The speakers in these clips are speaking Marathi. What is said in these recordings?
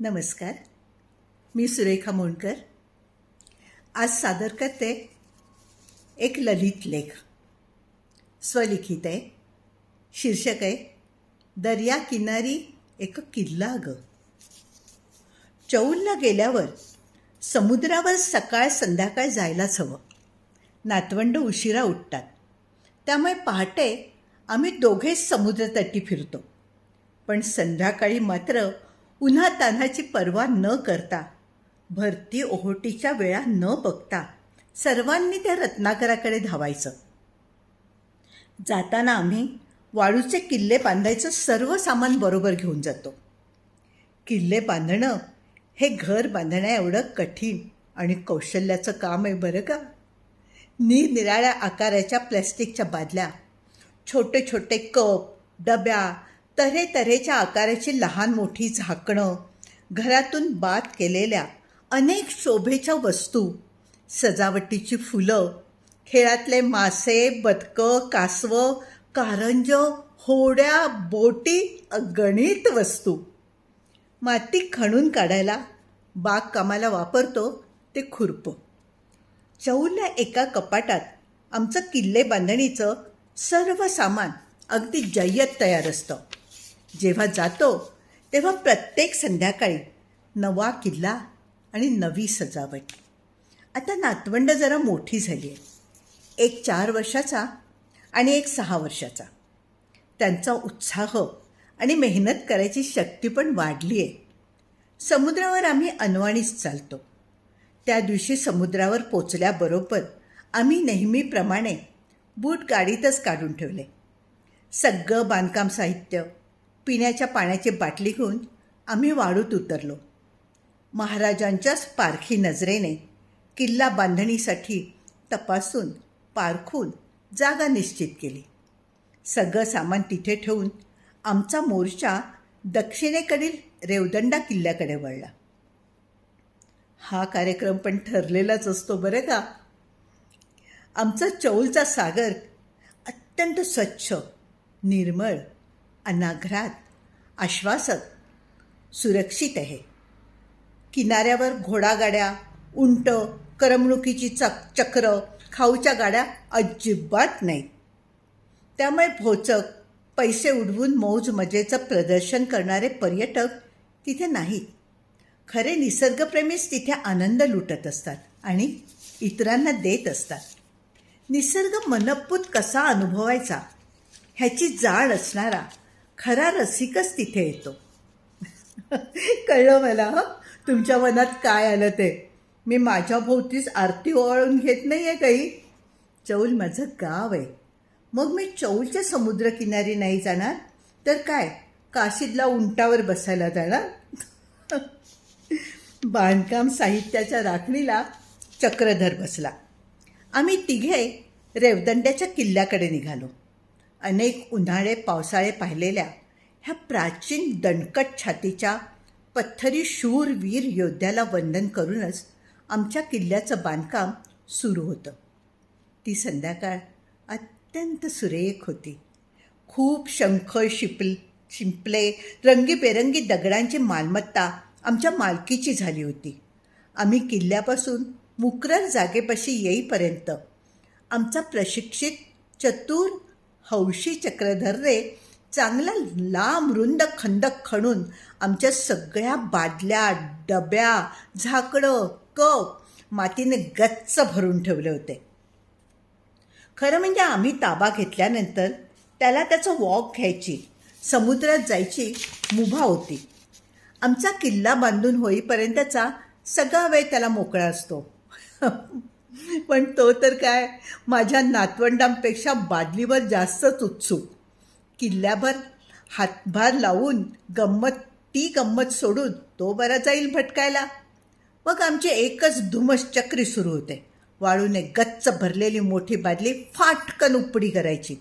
नमस्कार. मी सुरेखा मोणकर आज सादर करते एक ललित लेख. स्वलिखित आहे. शीर्षक आहे दर्या किनारी एक किल्ला ग. चौलला गेल्यावर समुद्रावर सकाळ संध्याकाळ जायलाच हवं. नातवंड उशिरा उठतात. त्यामुळे पहाटे आम्ही दोघेच समुद्रतटी फिरतो. पण संध्याकाळी मात्र उन्हा तान्हाची पर्वा न करता भरती ओहोटीच्या वेळा न बघता सर्वांनी त्या रत्नाकराकडे धावायचं. जाताना आम्ही वाळूचे किल्ले बांधायचं सर्व सामान बरोबर घेऊन जातो. किल्ले बांधणं हे घर बांधण्या एवढं कठीण आणि कौशल्याचं काम आहे बरं का? निरनिराळ्या आकाराच्या प्लॅस्टिकच्या बादल्या छोटे छोटे कप डब्या तऱ्हे तऱ्हेच्या आकाराची लहान मोठी झाकणं घरातून बाद केलेल्या अनेक शोभेच्या वस्तू सजावटीची फुलं खेळातले मासे बदकं कासवं कारंज होड्या बोटी गणित वस्तू. माती खणून काढायला बागकामाला वापरतो ते खुरपं. चौल्या एका कपाटात आमचं किल्ले बांधणीचं सर्व सामान अगदी जय्यत तयार असतं. जेव्हा जातो तेव्हा प्रत्येक संध्याकाळी नवा किल्ला आणि नवी सजावट. आता नातवंड जरा मोठी झाली आहे एक चार वर्षाचा आणि एक सहा वर्षाचा. त्यांचा उत्साह आणि मेहनत करायची शक्ती पण वाढली आहे. समुद्रावर आम्ही अनवाणीच चालतो. त्या दिवशी समुद्रावर पोचल्याबरोबर आम्ही नेहमीप्रमाणे बूट गाडीतच काढून ठेवले. सगळं बांधकाम साहित्य पिण्याच्या पाण्याची बाटली घेऊन आम्ही वाळूत उतरलो. महाराजांच्याच पारखी नजरेने किल्ला बांधणीसाठी तपासून पारखून जागा निश्चित केली. सगळं सामान तिथे ठेवून आमचा मोर्चा दक्षिणेकडील रेवदंडा किल्ल्याकडे वळला. हा कार्यक्रम पण ठरलेलाच असतो बरं का? आमचा चौलचा सागर अत्यंत स्वच्छ निर्मळ अनाघ्रात आश्वासक सुरक्षित आहे. किनाऱ्यावर घोडागाड्या उंट करमणुकीची चक चक्र खाऊच्या गाड्या अजिबात नाहीत त्यामुळे भोचक पैसे उडवून मौज मजेचं प्रदर्शन करणारे पर्यटक तिथे नाहीत. खरे निसर्गप्रेमीच तिथे आनंद लुटत असतात आणि इतरांना देत असतात. निसर्ग मनपूत कसा अनुभवायचा ह्याची जाण असणारा खरा रसिकच तिथे येतो. कळलं मला हं? तुमच्या मनात काय आलं ते? मी माझ्या भोवतीच आरती ओवाळून घेत नाही आहे काही. चौल माझं गाव आहे. मग मी चौलच्या समुद्रकिनारी नाही जाणार? तर काय? काशीदला उंटावर बसायला जाणार? बांधकाम साहित्याच्या राखणीला चक्रधर बसला. आम्ही तिघे रेवदंड्याच्या किल्ल्याकडे निघालो. अनेक उन्हाळे पावसाळे पाहिलेल्या ह्या प्राचीन दणकट छातीच्या पत्थरी शूरवीर योद्ध्याला वंदन करूनच आमच्या किल्ल्याचं बांधकाम सुरू होतं. ती संध्याकाळ अत्यंत सुरेख होती. खूप शंख शिपल शिंपले रंगीबेरंगी दगडांची मालमत्ता आमच्या मालकीची झाली होती. आम्ही किल्ल्यापासून मुकरर जागेपाशी येईपर्यंत आमचा प्रशिक्षित चतुर हौशी चक्रधरने चांगला लांब रुंद खंदक खणून आमच्या सगळ्या बादल्या डब्या झाकडं कप मातीने गच्च भरून ठेवले होते. खरं म्हणजे आम्ही ताबा घेतल्यानंतर त्याला त्याचं वॉक घ्यायची समुद्रात जायची मुभा होती. आमचा किल्ला बांधून होईपर्यंतचा सगळा वेळ त्याला मोकळा असतो. पण तो तर काय माझ्या नातवंडांपेक्षा बादलीवर जास्तच उत्सुक. किल्ल्याभर हातभार लावून गंमत ती गंमत सोडून तो बरा जाईल भटकायला. मग आमची एकच धुमस चक्री सुरू होते. वाळूने गच्च भरलेली मोठी बादली फाटकन उपडी करायची.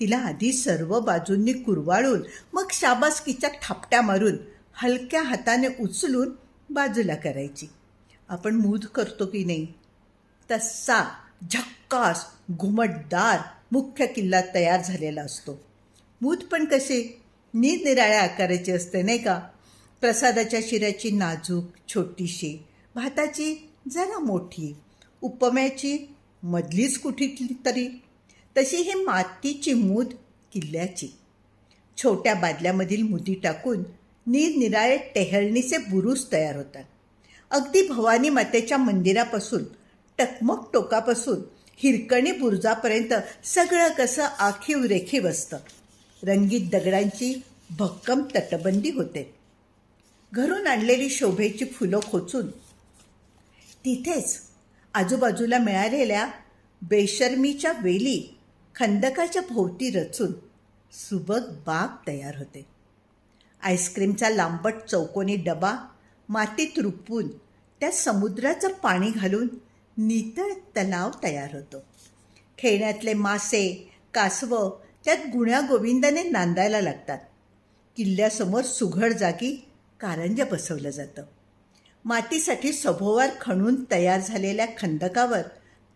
तिला आधी सर्व बाजूंनी कुरवाळून मग शाबासकीच्या थापट्या मारून हलक्या हाताने उचलून बाजूला करायची. आपण मूद करतो की नाही? तसा झक्कास घुमटदार मुख्य किल्ला तयार झालेला असतो. मूत पण कसे निरनिराळ्या आकाराची असते नाही का? प्रसादाच्या शिऱ्याची नाजूक छोटीशी भाताची जरा मोठी उपम्याची मधलीच कुठली तरी. तशी ही मातीची मूद किल्ल्याची. छोट्या बादल्यामधील मुदी टाकून निरनिराळे टेहळणीचे बुरुज तयार होतात. अगदी भवानी मातेच्या मंदिरापासून टकमक टोकापासून हिरकणी बुरुजापर्यंत सगळं कसं आखीव रेखीव असतं. रंगीत दगडांची भक्कम तटबंदी होते. घरून आणलेली शोभेची फुलं खोचून. तिथेच आजूबाजूला मिळालेल्या बेशर्मीच्या वेली खंदकाच्या भोवती रचून सुबक बाग तयार होते. आईस्क्रीमचा लांबट चौकोनी डबा मातीत रुपवून त्या समुद्राचं पाणी घालून नितळ तलाव तयार होतो. खेळण्यातले मासे कासवं त्यात गुण्या गोविंदाने नांदायला लागतात. किल्ल्यासमोर सुघड जागी कारंजा बसवलं जातं. मातीसाठी सभोवार खणून तयार झालेल्या खंदकावर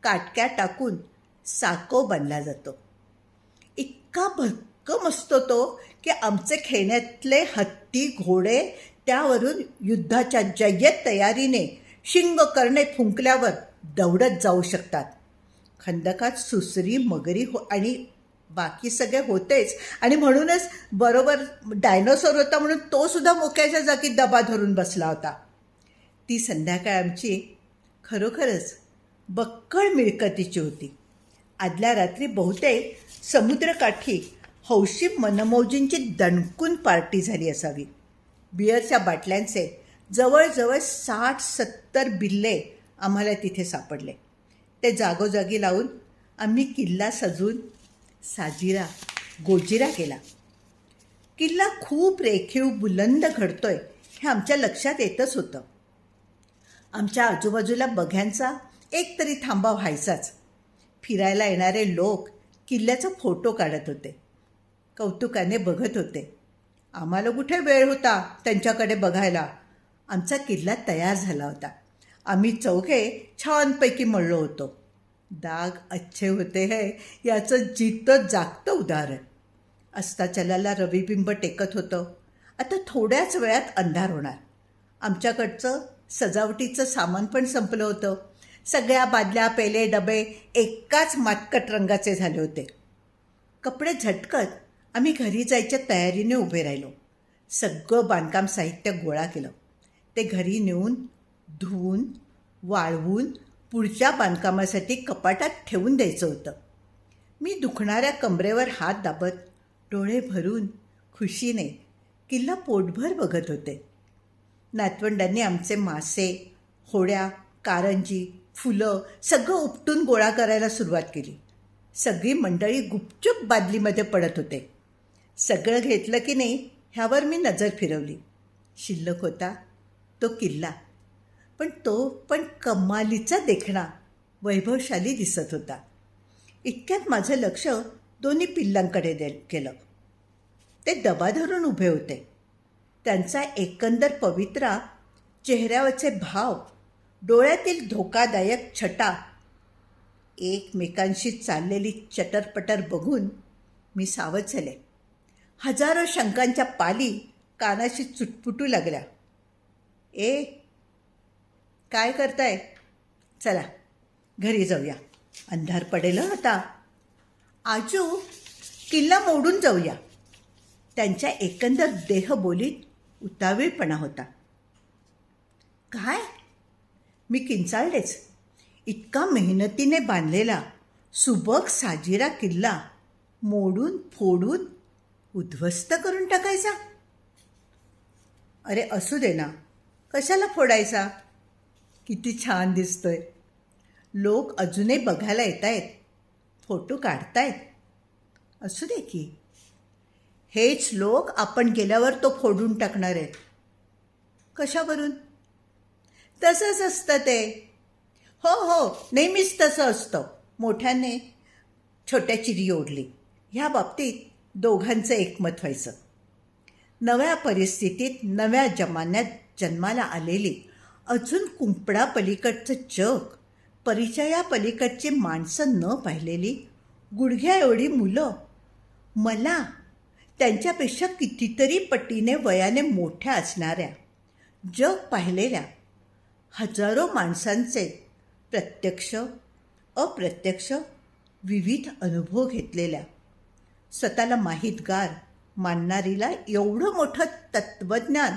काटक्या टाकून साको बांधला जातो. इतका भक्कम असतो तो की आमचे खेळण्यातले हत्ती घोडे त्यावरून युद्धाच्या जय्यत तयारीने शिंग करणे फुंकल्यावर दौडत जाऊ शकतात. खंदकात सुसरी मगरी हो आणि बाकी सगळे होतेच. आणि म्हणूनच बरोबर डायनोसॉर होता म्हणून तो सुद्धा मोक्याच्या जागी दबा धरून बसला होता. ती संध्याकाळ आमची खरोखरच बक्कळ मिळकतीची होती. आदल्या रात्री बहुतेक समुद्रकाठी हौशी मनमौजींची दणकून पार्टी झाली असावी. बिअरच्या बाटल्यांचे जवळजवळ साठ सत्तर बिल्ले आम्हाला तिथे सापडले. ते जागोजागी लावून आम्ही किल्ला सजून साजिरा गोजिरा केला. किल्ला खूप रेखीव बुलंद घडतोय हे आमच्या लक्षात येतच होतं. आमच्या आजूबाजूला बघ्यांचा एक तरी थांबा व्हायचाच फिरायला येणारे लोक किल्ल्याचा फोटो काढत होते. कौतुकाने बघत होते. आम्हाला कुठे वेळ होता त्यांच्याकडे बघायला? आमचा किल्ला तयार झाला होता. आम्ही चौघे छानपैकी मळलो होतो. दाग अच्छे होते है याचं जितं जागतं उदाहरण. अस्ताचलाला रविबिंब टेकत होतं. आता थोड्याच वेळात अंधार होणार. आमच्याकडचं सजावटीचं सामान पण संपलं होतं. सगळ्या बादल्या पेले डबे एकाच मातकट रंगाचे झाले होते. कपडे झटकत आम्ही घरी जायच्या तयारीने उभे राहिलो. सगळं बांधकाम साहित्य गोळा केलं. ते घरी नेऊन धुवून वाळवून पुढच्या बांधकामासाठी कपाटात ठेवून द्यायचं होतं. मी दुखणाऱ्या कमरेवर हात दाबत डोळे भरून खुशीने किल्ला पोटभर बघत होते. नातवंडांनी आमचे मासे होड्या कारंजी फुलं सगळं उपटून गोळा करायला सुरुवात केली. सगळी मंडळी गुपचूप बादलीमध्ये पडत होते. सगळं घेतलं की नाही ह्यावर मी नजर फिरवली. शिल्लक होता तो किल्ला. पण तो पण कमालीचा देखणा वैभवशाली दिसत होता. इतक्यात माझं लक्ष दोन्ही पिल्लांकडे दे केलं. ते दबा धरून उभे होते. त्यांचा एकंदर पवित्रा चेहऱ्यावरचे भाव डोळ्यातील धोकादायक छटा एकमेकांशी चाललेली चटरपटर बघून मी सावध झाले. हजारो शंकांच्या पाली कानाशी चुटपुटू लागल्या. ए काय करताय? चला घरी जाऊया. अंधार पडेल आता. आजू किल्ला मोडून जाऊया. त्यांच्या एकंदर देहबोलीत उतावीळपणा होता. काय? मी किंचाळलेच. इतका मेहनतीने बांधलेला सुबक साजिरा किल्ला मोडून फोडून उद्ध्वस्त करून टाकायचा? अरे असू दे ना. कशाला फोडायचा? किती छान दिसतोय. लोक अजूनही बघायला येत आहेत फोटो काढतायत. असू दे की. हेच लोक आपण गेल्यावर तो फोडून टाकणार आहेत. कशावरून? तसंच असतं ते. हो हो नेहमीच तसं असतं. मोठ्याने छोट्या चिरी ओढली. ह्या बाबतीत दोघांचं एकमत व्हायचं. नव्या परिस्थितीत नव्या जमान्यात जन्माला आलेली अजून कुंपडा पलीकडचं जग परिचया पलीकडची माणसं न पाहिलेली गुडघ्या एवढी मुलं. मला त्यांच्यापेक्षा कितीतरी पटीने वयाने मोठ्या असणाऱ्या जग पाहिलेल्या हजारो माणसांचे प्रत्यक्ष अप्रत्यक्ष विविध अनुभव घेतलेल्या. स्वतःला माहीतगार मानणारीला एवढं मोठं तत्त्वज्ञान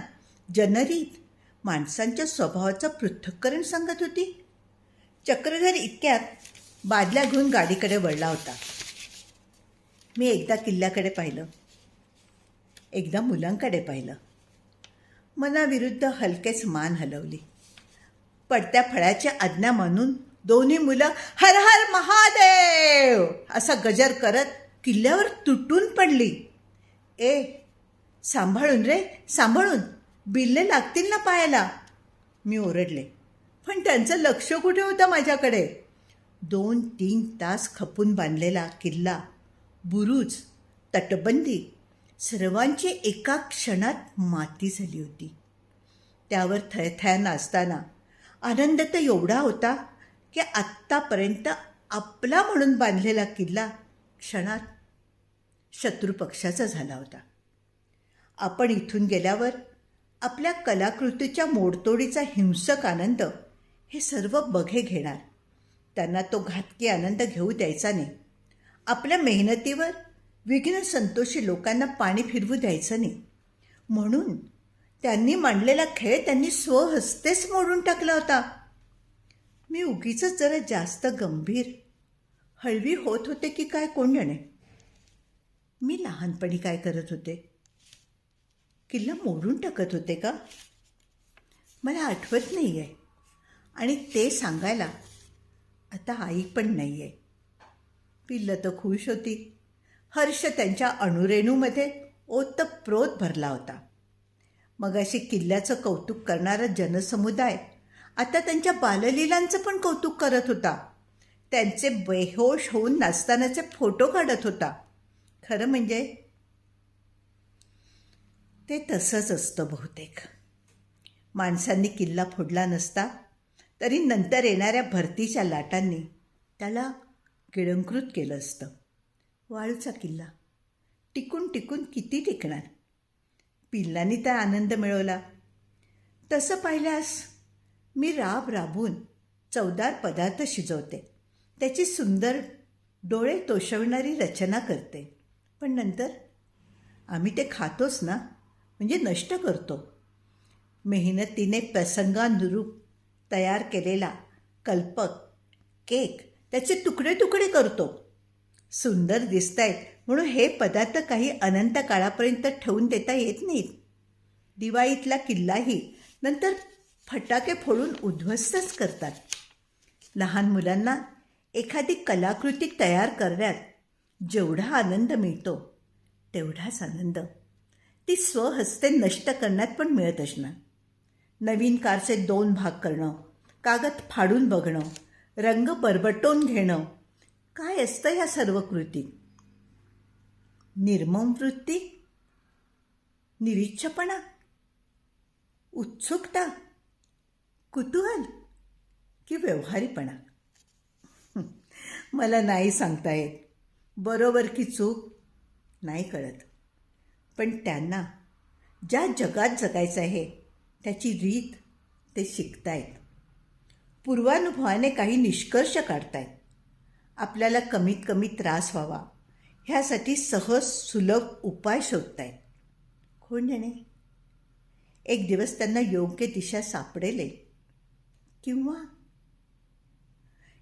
जनरीत माणसांच्या स्वभावाचं पृथक्करण सांगत होती. चक्रधर इतक्यात बादल्या घेऊन गाडीकडे वळला होता. मी एकदा किल्ल्याकडे पाहिलं. एकदा मुलांकडे पाहिलं. मनाविरुद्ध हलकेच मान हलवली. पडत्या फळाची आज्ञा मानून दोन्ही मुलं हर हर महादेव! असा गजर करत किल्ल्यावर तुटून पडली. ए सांभाळून रे सांभाळून. बिल्ले लागतील ना पायाला? मी ओरडले. पण त्यांचं लक्ष कुठे होतं माझ्याकडे? दोन तीन तास खपून बांधलेला किल्ला बुरुज तटबंदी सर्वांची एका क्षणात माती झाली होती. त्यावर थयथया नाचताना आनंद तर एवढा होता की आत्तापर्यंत आपला म्हणून बांधलेला किल्ला क्षणात शत्रुपक्षाचा झाला होता. आपण इथून गेल्यावर आपल्या कलाकृतीच्या मोडतोडीचा हिंसक आनंद हे सर्व बघे घेणार. त्यांना तो घातकी आनंद घेऊ द्यायचा नाही. आपल्या मेहनतीवर विघ्न संतोषी लोकांना पाणी फिरवू द्यायचं नाही. म्हणून त्यांनी मांडलेला खेळ त्यांनी स्वहस्तेच मोडून टाकला होता. मी उगीच जरा जास्त गंभीर. हळवी होत होते की काय कोण जाणे? मी लहानपणी काय करत होते? किल्ला मोडून टाकत होते का? मला आठवत नाही आहे आणि ते सांगायला आता आई पण नाही आहे पिल्लं तर खुश होती. हर्ष त्यांच्या अणुरेणूमध्ये ओतप्रोत भरला होता. मग अशी किल्ल्याचं कौतुक करणारा जनसमुदाय आता त्यांच्या बाललीलांचं पण कौतुक करत होता. त्यांचे बेहोश होऊन नाचतानाचे फोटो काढत होता. खरं म्हणजे ते तसंच असतं बहुतेक. माणसांनी किल्ला फोडला नसता तरी नंतर येणाऱ्या भरतीच्या लाटांनी त्याला गिळंकृत केलं असतं. वाळूचा किल्ला. टिकून टिकून किती टिकणार? पिल्लांनी तर आनंद मिळवला. तसं पाहिल्यास मी राब राबून चवदार पदार्थ शिजवते. त्याची सुंदर डोळे तोषवणारी रचना करते. पण नंतर आम्ही ते खातोच ना? म्हणजे नष्ट करतो. मेहनतीने प्रसंगानुरूप तयार केलेला कल्पक केक त्याचे तुकडे तुकडे करतो. सुंदर दिसत आहेत म्हणून हे पदार्थ काही अनंत काळापर्यंत ठेवून देता येत नाहीत. दिवाळीतला किल्लाही नंतर फटाके फोडून उद्ध्वस्तच करतात. लहान मुलांना एखादी कलाकृती तयार करण्यात जेवढा आनंद मिळतो तेवढाच आनंद. ती स्वहस्ते नष्ट करण्यात पण मिळत असणार नवीन कारचे दोन भाग करणं कागद फाडून बघणं रंग बरबटवून घेणं काय असतं ह्या सर्व कृतीत निर्मम वृत्ती? निरीच्छपणा? उत्सुकता? कुतूहल? की व्यवहारीपणा? मला नाही सांगता येत. बरोबर की चूक? नाही कळत. पण त्यांना ज्या जगात जगायचं आहे त्याची रीत ते शिकतायत. पूर्वानुभवाने काही निष्कर्ष काढतायत. आपल्याला कमीत कमी त्रास व्हावा ह्यासाठी सहज सुलभ उपाय शोधतायत. कोण जाणे? एक दिवस त्यांना योग्य दिशा सापडेल. किंवा?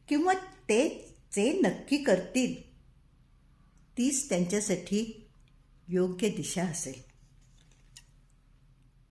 किंवा ते जे नक्की करतील? तीच त्यांच्यासाठी योग्य दिशा असेल.